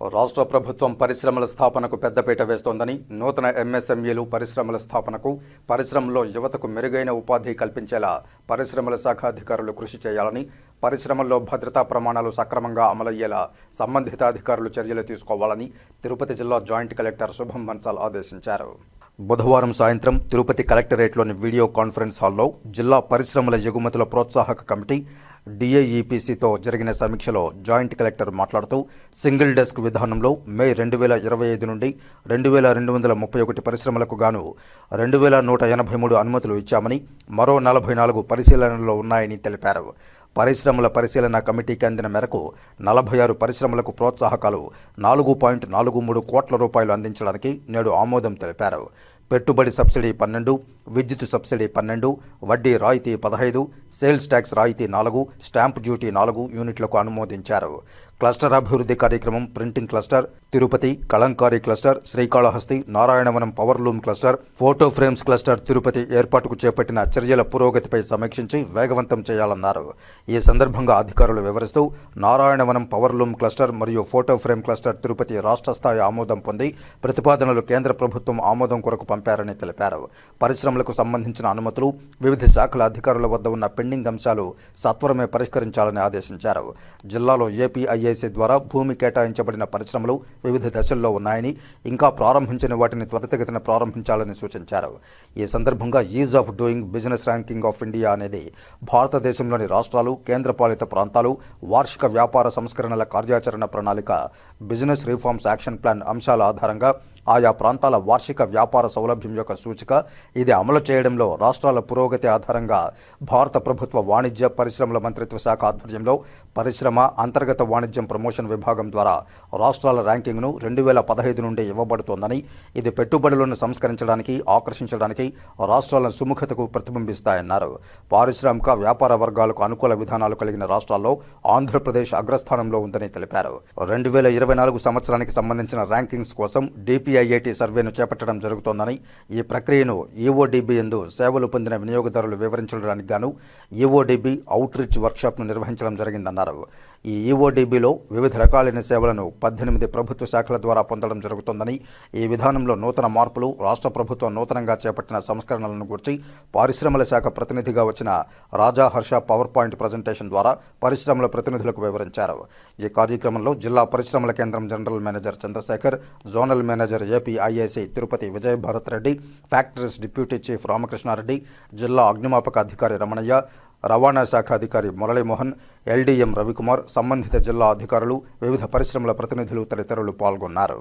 రాష్ట్ర ప్రభుత్వం పరిశ్రమల స్థాపనకు పెద్దపీట వేస్తోందని నూతన ఎంఎస్ఎంఈలు పరిశ్రమల స్థాపనకు పరిశ్రమలో యువతకు మెరుగైన ఉపాధి కల్పించేలా పరిశ్రమల శాఖ అధికారులు కృషి చేయాలని పరిశ్రమల్లో భద్రతా ప్రమాణాలు సక్రమంగా అమలయ్యేలా సంబంధిత అధికారులు చర్యలు తీసుకోవాలని తిరుపతి జిల్లా జాయింట్ కలెక్టర్ శుభం బన్సాల్ ఆదేశించారు. బుధవారం సాయంత్రం తిరుపతి కలెక్టరేట్లోని వీడియో కాన్ఫరెన్స్ హాల్లో జిల్లా పరిశ్రమల ఎగుమతుల ప్రోత్సాహక కమిటీ డిఐఈపిసితో జరిగిన సమీక్షలో జాయింట్ కలెక్టర్ మాట్లాడుతూ సింగిల్ డెస్క్ విధానంలో మే రెండు వేల ఇరవై ఐదు నుండి రెండు వేల రెండు వందల ముప్పై ఒకటి పరిశ్రమలకు గాను రెండు వేల నూట ఎనభై మూడు అనుమతులు ఇచ్చామని మరో నలభై నాలుగు పరిశీలనలో ఉన్నాయని తెలిపారు. పరిశ్రమల పరిశీలన కమిటీకి అందిన మేరకు నలభై ఆరు పరిశ్రమలకు ప్రోత్సాహకాలు నాలుగు పాయింట్ నాలుగు మూడు కోట్ల రూపాయలు అందించడానికి నేడు ఆమోదం తెలిపారు. పెట్టుబడి సబ్సిడీ పన్నెండు విద్యుత్ సబ్సిడీ పన్నెండు వడ్డీ రాయితీ పదహైదు సేల్స్ ట్యాక్స్ రాయితీ నాలుగు స్టాంప్ డ్యూటీ నాలుగు యూనిట్లకు అనుమోదించారు. క్లస్టర్ అభివృద్ధి కార్యక్రమం printing cluster Tirupati Kalamkari cluster Srikalahasti Narayanavanam power loom cluster photo frames cluster Tirupati ఏర్పాటుకు చేపట్టిన చర్యల పురోగతిపై సమీక్షించి వేగవంతం చేయాలన్నారు. ఈ సందర్భంగా అధికారులు వివరిస్తూ నారాయణవనం పవర్ లూమ్ క్లస్టర్ మరియు ఫోటో ఫ్రేమ్ క్లస్టర్ తిరుపతి రాష్ట్ర స్థాయి ఆమోదం పొంది ప్రతిపాదనలు కేంద్ర ప్రభుత్వం ఆమోదం కొరకు పంపారని తెలిపారు. పరిశ్రమలకు సంబంధించిన అనుమతులు వివిధ శాఖల అధికారుల వద్ద ఉన్న పెండింగ్ అంశాలు సత్వరమే పరిష్కరించాలని ఆదేశించారు. జిల్లాలో ఏపీఐఐసి ద్వారా భూమి కేటాయించబడిన పరిశ్రమలు వివిధ దశల్లో ఉన్నాయని ఇంకా ప్రారంభించిన వాటిని త్వరితగతిన ప్రారంభించాలని సూచించారు. ఈ సందర్భంగా ease of doing business ranking of India అనేది భారతదేశంలోని రాష్ట్రాలు రాష్ట్రాలు కేంద్రపాలిత ప్రాంతాలు వార్షిక వ్యాపార సంస్కరణల కార్యాచరణ ప్రణాళిక బిజినెస్ రిఫార్మ్స్ యాక్షన్ ప్లాన్ అంశాల ఆధారంగా ఆయా ప్రాంతాల వార్షిక వ్యాపార సౌలభ్యం యొక్క సూచిక ఇది అమలు చేయడంలో రాష్ట్రాల పురోగతి ఆధారంగా భారత ప్రభుత్వ వాణిజ్య పరిశ్రమల మంత్రిత్వ శాఖ ఆధ్వర్యంలో పరిశ్రమ అంతర్గత వాణిజ్యం ప్రమోషన్ విభాగం ద్వారా రాష్ట్రాల ర్యాంకింగ్ను రెండు వేల పదహైదు నుండి ఇవ్వబడుతోందని ఇది పెట్టుబడులను సంస్కరించడానికి ఆకర్షించడానికి రాష్ట్రాల సుముఖతకు ప్రతిబింబిస్తాయన్నారు. పారిశ్రామిక వ్యాపార వర్గాలకు అనుకూల విధానాలు కలిగిన రాష్ట్రాల్లో ఆంధ్రప్రదేశ్ అగ్రస్థానంలో ఉందని తెలిపారు. రెండు వేల ఇరవై నాలుగు సంవత్సరానికి సంబంధించిన ర్యాంకింగ్స్ కోసం డిపిఐఐటి సర్వేను చేపట్టడం జరుగుతోందని ఈ ప్రక్రియను ఈఓడిబి ఎందు సేవలు పొందిన వినియోగదారులు వివరించడానికి గాను ఈఓడిబి అవుట్ రీచ్ వర్క్షాప్ను నిర్వహించడం జరిగిందన్నారు. ఈ ఈఓడిబిలో వివిధ రకాలైన సేవలను పద్దెనిమిది ప్రభుత్వ శాఖల ద్వారా పొందడం జరుగుతోందని ఈ విధానంలో నూతన మార్పులు రాష్ట్ర ప్రభుత్వం నూతనంగా చేపట్టిన సంస్కరణలను గురించి పారిశ్రమల శాఖ ప్రతినిధిగా వచ్చిన Raja Harsha power point presentation ద్వారా పరిశ్రమల ప్రతినిధులకు వివరించారు. ఈ కార్యక్రమంలో జిల్లా పరిశ్రమల కేంద్రం general manager Chandrasekhar zonal manager AP IIC Tirupati Vijay Bharat Reddy factories deputy chief Ramakrishna Reddy జిల్లా అగ్నిమాపక అధికారి రమణయ్య రవాణా శాఖ అధికారి మురళీమోహన్ ఎల్డీఎం రవికుమార్ సంబంధిత జిల్లా అధికారులు వివిధ పరిశ్రమల ప్రతినిధులు తదితరులు పాల్గొన్నారు.